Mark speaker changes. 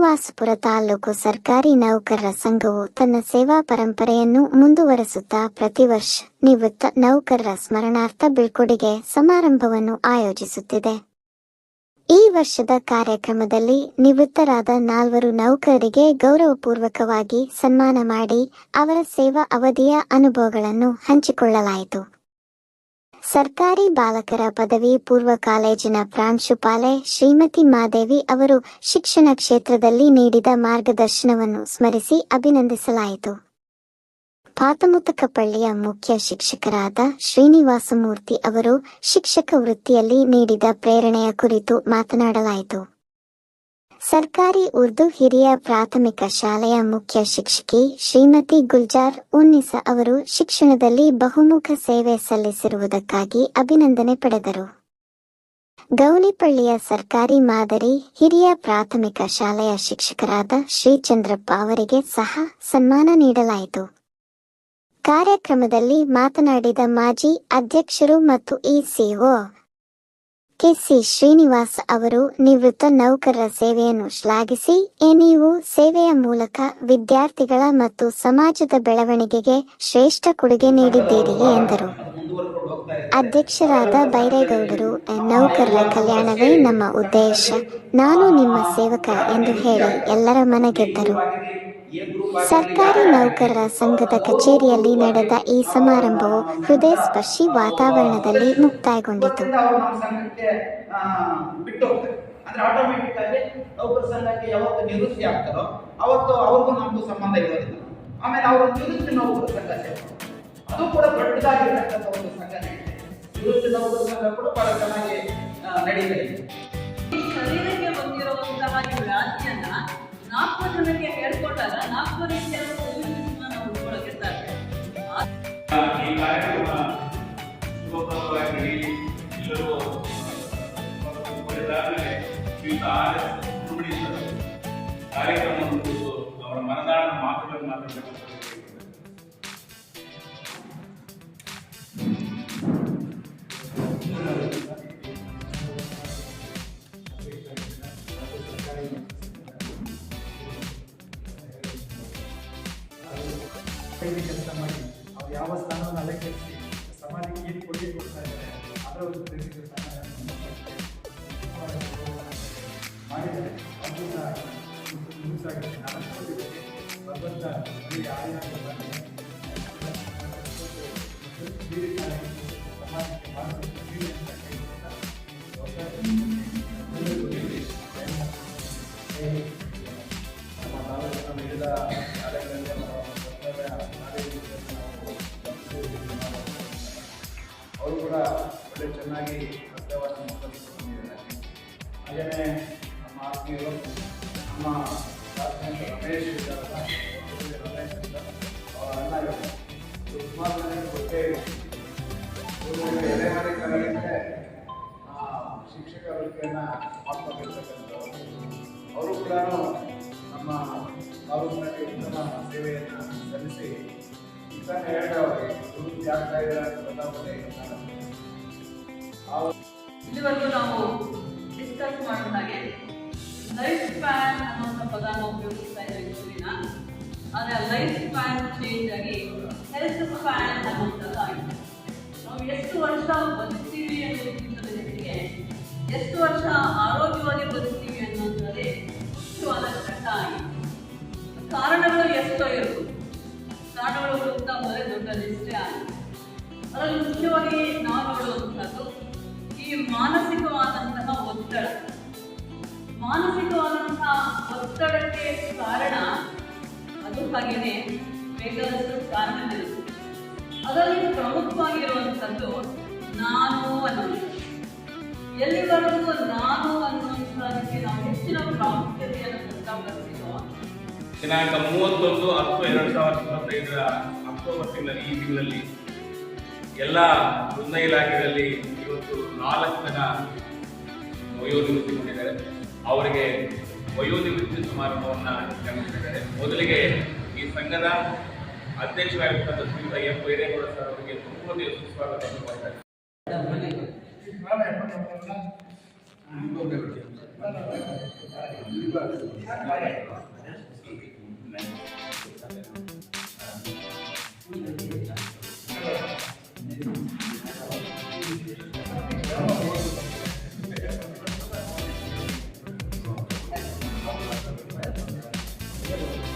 Speaker 1: ಶ್ರೀನಿವಾಸಪುರ ತಾಲೂಕು ಸರ್ಕಾರಿ ನೌಕರರ ಸಂಘವು ತನ್ನ ಸೇವಾ ಪರಂಪರೆಯನ್ನು ಮುಂದುವರೆಸುತ್ತಾ ಪ್ರತಿ ವರ್ಷ ನಿವೃತ್ತ ನೌಕರರ ಸ್ಮರಣಾರ್ಥ ಬೀಳ್ಕೊಡುಗೆ ಸಮಾರಂಭವನ್ನು ಆಯೋಜಿಸುತ್ತಿದೆ. ಈ ವರ್ಷದ ಕಾರ್ಯಕ್ರಮದಲ್ಲಿ ನಿವೃತ್ತರಾದ ನಾಲ್ವರು ನೌಕರರಿಗೆ ಗೌರವಪೂರ್ವಕವಾಗಿ ಸನ್ಮಾನ ಮಾಡಿ ಅವರ ಸೇವಾ ಅವಧಿಯ ಅನುಭವಗಳನ್ನು ಹಂಚಿಕೊಳ್ಳಲಾಯಿತು. ಸರ್ಕಾರಿ ಬಾಲಕರ ಪದವಿ ಪೂರ್ವ ಕಾಲೇಜಿನ ಪ್ರಾಂಶುಪಾಲೆ ಶ್ರೀಮತಿ ಮಾದೇವಿ ಅವರು ಶಿಕ್ಷಣ ಕ್ಷೇತ್ರದಲ್ಲಿ ನೀಡಿದ ಮಾರ್ಗದರ್ಶನವನ್ನು ಸ್ಮರಿಸಿ ಅಭಿನಂದಿಸಲಾಯಿತು. ಪಾತಮುತಕಪಳ್ಳಿಯ ಮುಖ್ಯ ಶಿಕ್ಷಕರಾದ ಶ್ರೀನಿವಾಸಮೂರ್ತಿ ಅವರು ಶಿಕ್ಷಕ ವೃತ್ತಿಯಲ್ಲಿ ನೀಡಿದ ಪ್ರೇರಣೆಯ ಕುರಿತು ಮಾತನಾಡಲಾಯಿತು. ಸರ್ಕಾರಿ ಉರ್ದು ಹಿರಿಯ ಪ್ರಾಥಮಿಕ ಶಾಲೆಯ ಮುಖ್ಯ ಶಿಕ್ಷಕಿ ಶ್ರೀಮತಿ ಗುಲ್ಜಾರ್ ಉನ್ನಿಸ ಅವರು ಶಿಕ್ಷಣದಲ್ಲಿ ಬಹುಮುಖ ಸೇವೆ ಸಲ್ಲಿಸಿರುವುದಕ್ಕಾಗಿ ಅಭಿನಂದನೆ ಪಡೆದರು. ಗೌಲಿಪಳ್ಳಿಯ ಸರ್ಕಾರಿ ಮಾದರಿ ಹಿರಿಯ ಪ್ರಾಥಮಿಕ ಶಾಲೆಯ ಶಿಕ್ಷಕರಾದ ಶ್ರೀಚಂದ್ರಪ್ಪ ಅವರಿಗೆ ಸಹ ಸನ್ಮಾನ ನೀಡಲಾಯಿತು. ಕಾರ್ಯಕ್ರಮದಲ್ಲಿ ಮಾತನಾಡಿದ ಮಾಜಿ ಅಧ್ಯಕ್ಷರು ಮತ್ತು ಇಸಿಒ ಕೆಸಿ ಶ್ರೀನಿವಾಸ್ ಅವರು ನಿವೃತ್ತ ನೌಕರರ ಸೇವೆಯನ್ನು ಶ್ಲಾಘಿಸಿ "ಎ ನೀವು ಸೇವೆಯ ಮೂಲಕ ವಿದ್ಯಾರ್ಥಿಗಳ ಮತ್ತು ಸಮಾಜದ ಬೆಳವಣಿಗೆಗೆ ಶ್ರೇಷ್ಠ ಕೊಡುಗೆ ನೀಡಿದ್ದೀರಿ ಎಂದರು. ಅಧ್ಯಕ್ಷರಾದ ಬೈರೇಗೌಡರು, ನೌಕರರ ಕಲ್ಯಾಣವೇ ನಮ್ಮ ಉದ್ದೇಶ. ನಾನು ನಿಮ್ಮ ಸೇವಕ ಎಂದು ಹೇಳಿ ಎಲ್ಲರ ಮನಗೆದ್ದರು. ಸರ್ಕಾರಿ ನೌಕರರ ಸಂಘದ ಕಚೇರಿಯಲ್ಲಿ ನಡೆದ ಈ ಸಮಾರಂಭವು ಹೃದಯ ಸ್ಪರ್ಶಿ ವಾತಾವರಣದಲ್ಲಿ ಮುಕ್ತಾಯಗೊಂಡಿತು.
Speaker 2: ಸಂಘಕ್ಕೆ ಬಿಟ್ಟು ಹೋಗ್ತಾರೆ ಅಂದ್ರೆ ಆಟೋಮೆಟಿಕ್ ಆಗಿ ನೌಕರ ಸಂಘಕ್ಕೆ ಯಾವತ್ತು ನಿವೃತ್ತಿ ಆಗ್ತಾರೋ ಅವತ್ತು ಅವ್ರಿಗೂ ನಮಗೂ ಸಂಬಂಧ ಇರೋದಿಲ್ಲ. ಆಮೇಲೆ ಅವರು ನಿವೃತ್ತಿ ನೌಕರ ಸಂಘ ಅದು ಕೂಡ ದೊಡ್ಡದಾಗಿರ್ತಕ್ಕಂಥ ಒಂದು ಸಂಘ ನಡೀತಿದೆ. ನಿವೃತ್ತಿ ನೌಕರ ಸಂಘ ಕೂಡ ಬಹಳ ಚೆನ್ನಾಗಿ ನಡೀತಾ ಇದೆ.
Speaker 3: ಈ ಶರೀರಕ್ಕೆ ಬಂದಿರುವಂತಹ ಈ ವ್ಯಾಧಿಯನ್ನ ನಾಲ್ಕು ಜನಕ್ಕೆ
Speaker 4: ಕಾರ್ಯಕ್ರಮ ಅವರ ಮನದಾಳದ ಮಾತುಗಳನ್ನು ಮಾತಾಡಬೇಕು ಅಂತ
Speaker 5: ಕೆಲಸ ಮಾಡಿ ಅವ್ರು ಯಾವ ಸ್ಥಾನವನ್ನು ಅಲಂಕರಿಸಿ ಸಮಾಜಕ್ಕೆ ಏನು ಕೊಡುಗೆ ಕೊಡ್ತಾ ಇದ್ದಾರೆ? ಅದರ ಒಂದು ತಿಳಿಸಿದ ಮಾಡಿದರೆ ಅದ್ಭುತ ಮುಗಿಸಾಗಿದೆ ನಾನು ಭಗವಂತ ಸಮಾಜಕ್ಕೆ ಭಾರತಕ್ಕೆ ಅವರು ಕೂಡ ಒಳ್ಳೆ ಚೆನ್ನಾಗಿ ಮುಂದುವರಿಸಿಕೊಂಡಿದ್ದಾರೆ ಹಾಗೆಯೇ ನಮ್ಮ ಆತ್ಮೀಯರು ನಮ್ಮ ರಮೇಶ್ ರಮೇಶ್ ಸುಮಾರು ಶಿಕ್ಷಕ ವೃತ್ತಿಯನ್ನು ತಾಲೂಕಿನಲ್ಲಿ ಉತ್ತಮ ಸೇವೆಯನ್ನು ಸಲ್ಲಿಸಿ ಈಗ ಹೇಳಿದವರಿಗೆ ನಿವೃತ್ತಿ ಆಗ್ತಾ ಇದ್ದಾರೆ ಅಂತ ಆ
Speaker 3: ಇಲ್ಲಿವರೆಗೂ ನಾವು ಡಿಸ್ಕಸ್ ಮಾಡಿದ ಹಾಗೆ ಲೈಫ್ ಸ್ಪ್ಯಾನ್ ಅನ್ನುವಂಥ ಪದನ ಉಪಯೋಗಿಸ್ತಾ ಇದ್ದೀವಿ ಸೂರ್ಯನ ಆದರೆ ಲೈಫ್ ಸ್ಪ್ಯಾನ್ ಚೇಂಜ್ ಆಗಿ ಹೆಲ್ತ್ ಸ್ಪ್ಯಾನ್ ಅನ್ನೋಂಥದ್ದು ಆಗಿದೆ ಆಗಿದೆ ಅದರಲ್ಲಿ ಮುಖ್ಯವಾಗಿ ನಾವು ನೋಡುವಂಥದ್ದು ಈ ಮಾನಸಿಕವಾದಂತಹ ಒತ್ತಡ. ಮಾನಸಿಕವಾದಂತಹ ಒತ್ತಡಕ್ಕೆ ಕಾರಣ ಅದು ಹಾಗೇನೆ ಬೇಕಾದಷ್ಟು ಕಾರಣಗಳಿವೆ ಅದರಲ್ಲಿ ಪ್ರಮುಖವಾಗಿರುವಂಥದ್ದು ನಾನು ಅನ್ನೋದು ಎಲ್ಲಿವರೆಗೂ ನಾನು ಅನ್ನುವಂಥದ್ದಕ್ಕೆ ನಾವು ಹೆಚ್ಚಿನ ಪ್ರಾಮುಖ್ಯತೆಯನ್ನು ಕೊಡ್ತಾ ಬರ್ತೀವೋ
Speaker 4: ದಿನಾಂಕ ಮೂವತ್ತೊಂದು ಹತ್ತು ಎರಡು ಸಾವಿರದ ಇಪ್ಪತ್ತೈದರ ಅಕ್ಟೋಬರ್ ತಿಂಗಳಲ್ಲಿ ಈ ತಿಂಗಳಲ್ಲಿ ಎಲ್ಲ ವೃಂದ ಇಲಾಖೆಗಳಲ್ಲಿ ಇವತ್ತು ನಾಲ್ಕು ಜನ ವಯೋನಿವೃತ್ತಿ ಹೊಂದಿದ್ದಾರೆ ಅವರಿಗೆ ವಯೋನಿವೃತ್ತಿ ಸಮಾರಂಭವನ್ನು ಜರುಗಿಸಿದ್ದಾರೆ ಮೊದಲಿಗೆ ಈ ಸಂಘದ ಅಧ್ಯಕ್ಷರಾಗಿರ್ತಕ್ಕಂಥ ಶ್ರೀಯುತ ಎಂ ಬೈರೇಗೌಡ ಸರ್ ಅವರಿಗೆ ತುಂಬ ಸುಸ್ವಾಗತ